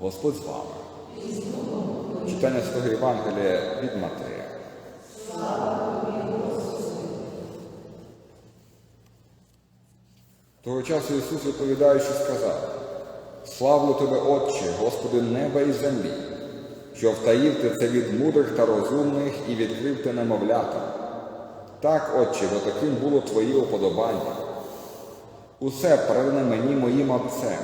Господь з вами. Читання Святого Євангелія від Матея. Того часу Ісус, відповідаючи, сказав, Славлю тебе, Отче, Господи неба і землі, що втаїв ти це від мудрих та розумних і відкрив ти немовлятам. Так, Отче, бо таким було Твоє уподобання. Усе передане мені моїм Отцем,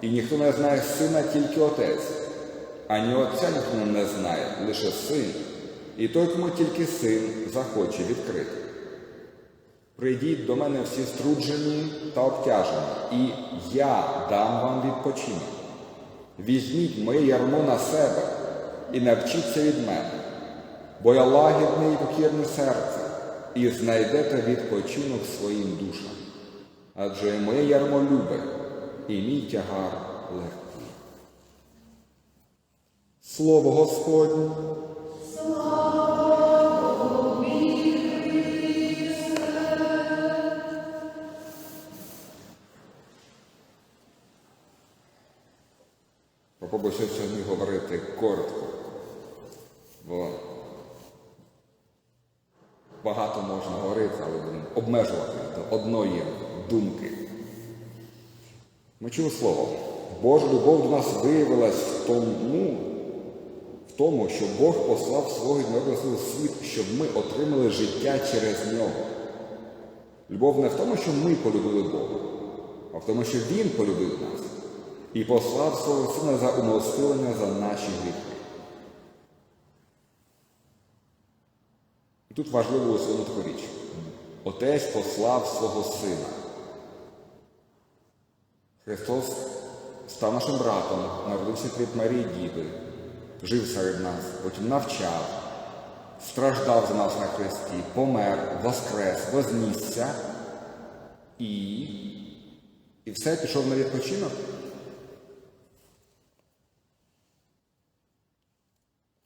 і ніхто не знає сина, тільки Отець, ані Отця ніхто не знає, лише син, і той, кому тільки син захоче відкрити. Прийдіть до мене всі струджені та обтяжені, і я дам вам відпочинок. Візьміть моє ярмо на себе і навчіться від мене, бо я лагідний і покірне серце, і знайдете відпочинок своїм душам. Адже моє ярмо любе, і мій тягар легкий. Слово Господнє. Попробую сьогодні говорити коротко, бо багато можна говорити, але будемо обмежувати до одної думки. Ми чули слово. Божа любов до нас виявилась в тому, в тому, що Бог послав свого народного світ, щоб ми отримали життя через нього. Любов не в тому, що ми полюбили Бога, а в тому, що Він полюбив нас і послав свого сина за умилостивлення за наші гріхи. І тут важливо усунути річ. Отець послав свого сина. Христос став нашим братом, народився від Марії Діви, жив серед нас, потім навчав, страждав за нас на Христі, помер, воскрес, вознісся і, і все пішов на відпочинок.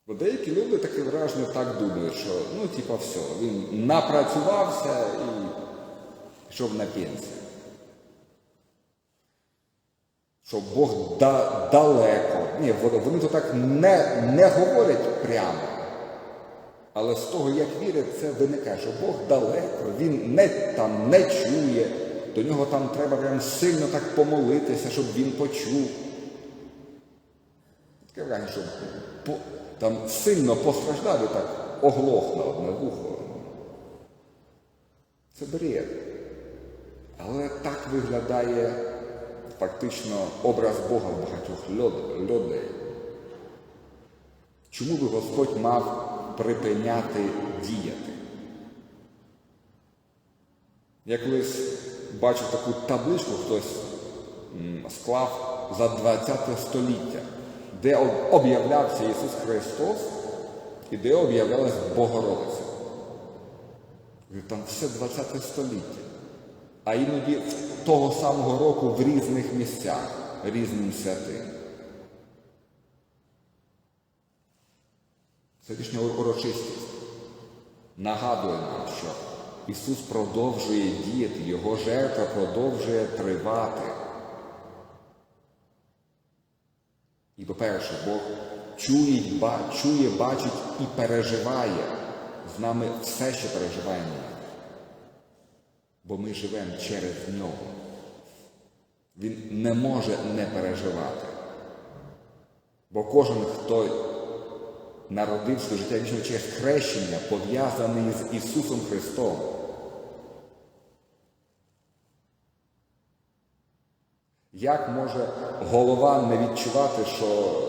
Бо деякі люди таке враження так думають, що ну, типа, все, він напрацювався і пішов на пенсію. Що Бог да, далеко. Ні, вони то так не, не говорять прямо. Але з того, як вірять, це виникає, що Бог далеко, він не, там не чує, до нього там треба прям сильно так помолитися, щоб він почув. Таке враження, що по, там сильно постраждав і так оглох на одне вухо. Це бред. Але так виглядає фактично образ Бога в багатьох людей. Чому би Господь мав припиняти діяти? Я колись бачив таку табличку, хтось склав за 20 століття, де об'являвся Ісус Христос і де об'являлась Богородиця. Там все 20 століття. А іноді того самого року в різних місцях, різним святим. Сьогоднішня урочистість нагадує нам, що Ісус продовжує діяти, Його жертва продовжує тривати. І, по-перше, Бог чує, чує, бачить і переживає з нами все, що переживаємо. Бо ми живемо через нього. Він не може не переживати. Бо кожен, хто народився до життя вічного через хрещення, пов'язаний з Ісусом Христом. Як може голова не відчувати, що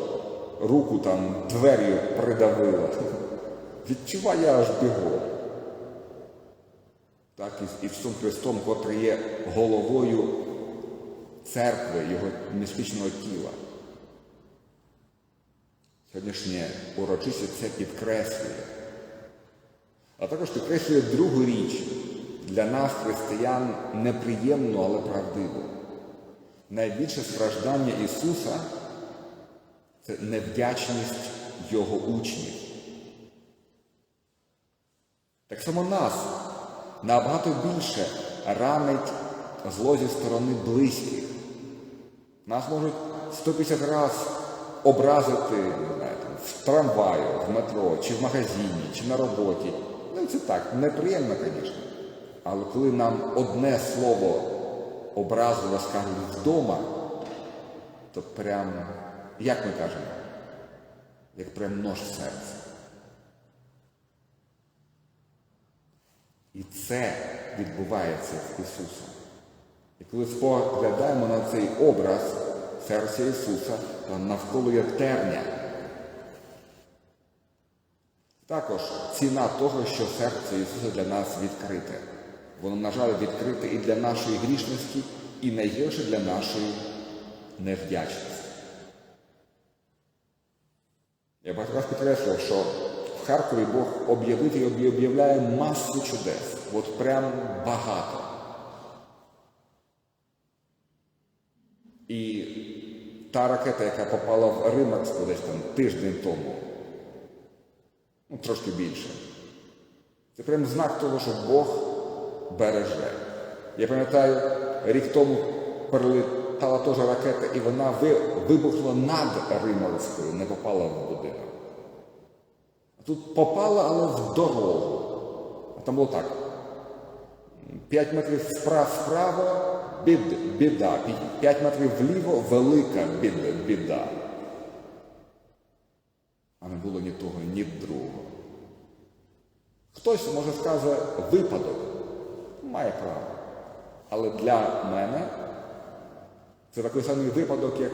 руку там двер'ю придавила? Відчуває аж бігом. Так і Ісусом Христом, котрий є головою церкви, Його містичного тіла. Сьогоднішнє урочистість це підкреслює. А також підкреслює другу річ для нас, християн, неприємну, але правдиву. Найбільше страждання Ісуса це невдячність Його учнів. Так само нас набагато більше ранить зло зі сторони близьких. Нас можуть 150 разів образити не в трамваю, в метро, чи в магазині, чи на роботі. Ну це так, неприємно, звісно. Але коли нам одне слово образливо скажуть вдома, то прям, як ми кажемо, як прям нож в серце. Це відбувається з Ісусом. І коли споглядаємо на цей образ серця Ісуса, то навколо є терня. Також ціна того, що серце Ісуса для нас відкрите. Воно, на жаль, відкрите і для нашої грішності, і найгірше для нашої невдячності. Я багато раз підкреслював, що в Харкові Бог об'явив і об'являє масу чудес. От прям багато. І та ракета, яка попала в Римакську десь там тиждень тому, ну трошки більше. Це прям знак того, що Бог береже. Я пам'ятаю, рік тому перелітала теж ракета, і вона вибухла над Римарською, не попала в будинок. Тут попала, але в дорогу. А там було так. 5 метрів вправо бід, біда. 5 метрів вліво велика біда, біда. А не було ні того, ні другого. Хтось може скаже випадок. Має право. Але для мене це такий самий випадок, як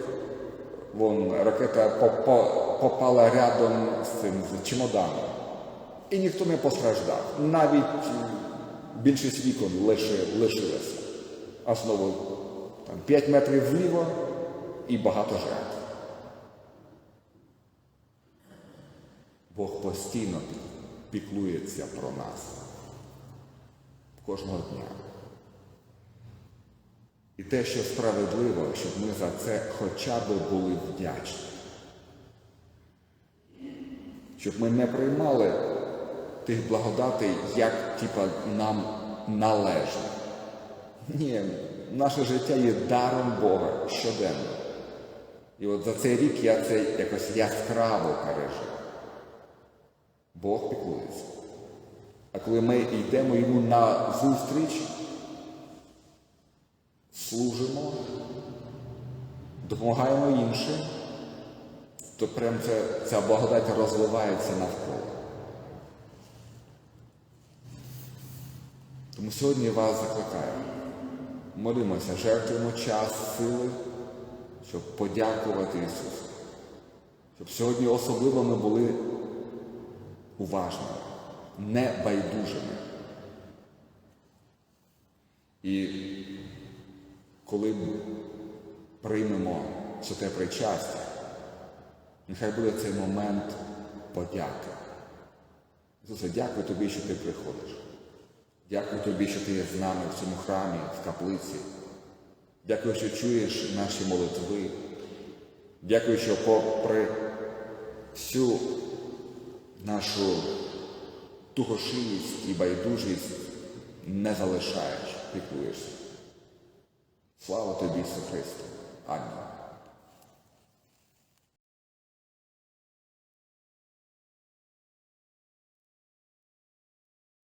вон, ракета по- по- попала рядом з цим з чемоданом. І ніхто не постраждав. Навіть більшість вікон лиши, лишилося. А знову там, 5 метрів вліво і багато жертв. Бог постійно піклується про нас кожного дня. І те, що справедливо, щоб ми за це хоча б були вдячні. Щоб ми не приймали тих благодатей, як типа, нам належно. Ні, наше життя є даром Бога щоденно. І от за цей рік я це якось яскраво пережив. Бог піклується. А коли ми йдемо йому на зустріч, служимо, допомагаємо іншим, то прям ця, ця благодать розливається навколо. Тому сьогодні вас закликаю. Молимося, жертвуємо час, сили, щоб подякувати Ісусу. Щоб сьогодні особливо ми були уважними, небайдужими. І коли ми приймемо святе причастя, нехай буде цей момент подяки. Ісусе, дякую тобі, що ти приходиш. Дякую тобі, що ти є з нами в цьому храмі, в каплиці. Дякую, що чуєш наші молитви. Дякую, що попри всю нашу тухошилість і байдужість не залишаєш, піклуєшся. Слава тобі, Ісусу Христу. Амінь.